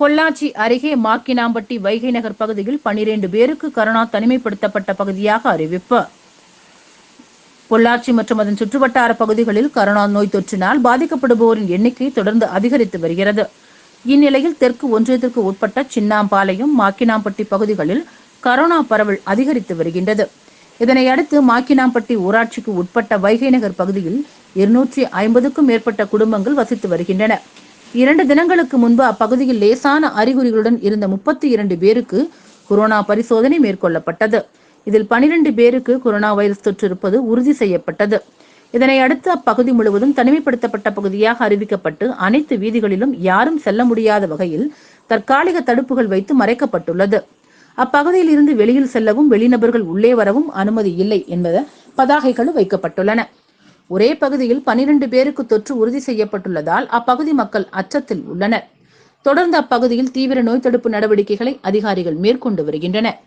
பொள்ளாச்சி அருகே மாக்கினாம்பட்டி வைகை நகர் பகுதியில் பனிரெண்டு பேருக்கு கரோனா தனிமைப்படுத்தப்பட்ட பகுதியாக அறிவிப்பு. பொள்ளாச்சி மற்றும் அதன் சுற்றுவட்டார பகுதிகளில் கரோனா நோய் தொற்றினால் பாதிக்கப்படுபவரின் எண்ணிக்கை தொடர்ந்து அதிகரித்து வருகிறது. இந்நிலையில் தெற்கு ஒன்றியத்திற்கு உட்பட்ட சின்னாம்பாளையம் மாக்கினாம்பட்டி பகுதிகளில் கரோனா பரவல் அதிகரித்து வருகின்றது. இதனை அடுத்து மாக்கினாம்பட்டி ஊராட்சிக்கு உட்பட்ட வைகை நகர் பகுதியில் இருநூற்றி ஐம்பதுக்கும் மேற்பட்ட குடும்பங்கள் வசித்து வருகின்றன. இரண்டு தினங்களுக்கு முன்பு அப்பகுதியில் லேசான அறிகுறிகளுடன் இருந்த முப்பத்தி இரண்டு பேருக்கு கொரோனா பரிசோதனை மேற்கொள்ளப்பட்டது. இதில் பனிரெண்டு பேருக்கு கொரோனா வைரஸ் தொற்று இருப்பது உறுதி செய்யப்பட்டது. இதனை அடுத்து அப்பகுதி முழுவதும் தனிமைப்படுத்தப்பட்ட பகுதியாக அறிவிக்கப்பட்டு அனைத்து வீதிகளிலும் யாரும் செல்ல முடியாத வகையில் தற்காலிக தடுப்புகள் வைத்து மறைக்கப்பட்டுள்ளது. அப்பகுதியில் இருந்து வெளியில் செல்லவும் வெளிநபர்கள் உள்ளே வரவும் அனுமதி இல்லை என்பத பதாகைகளும் வைக்கப்பட்டுள்ளன. ஒரே பகுதியில் பனிரெண்டு பேருக்கு தொற்று உறுதி செய்யப்பட்டுள்ளதால் அப்பகுதி மக்கள் அச்சத்தில் உள்ளனர். தொடர்ந்து அப்பகுதியில் தீவிர நோய் தடுப்பு நடவடிக்கைகளை அதிகாரிகள் மேற்கொண்டு வருகின்றனர்.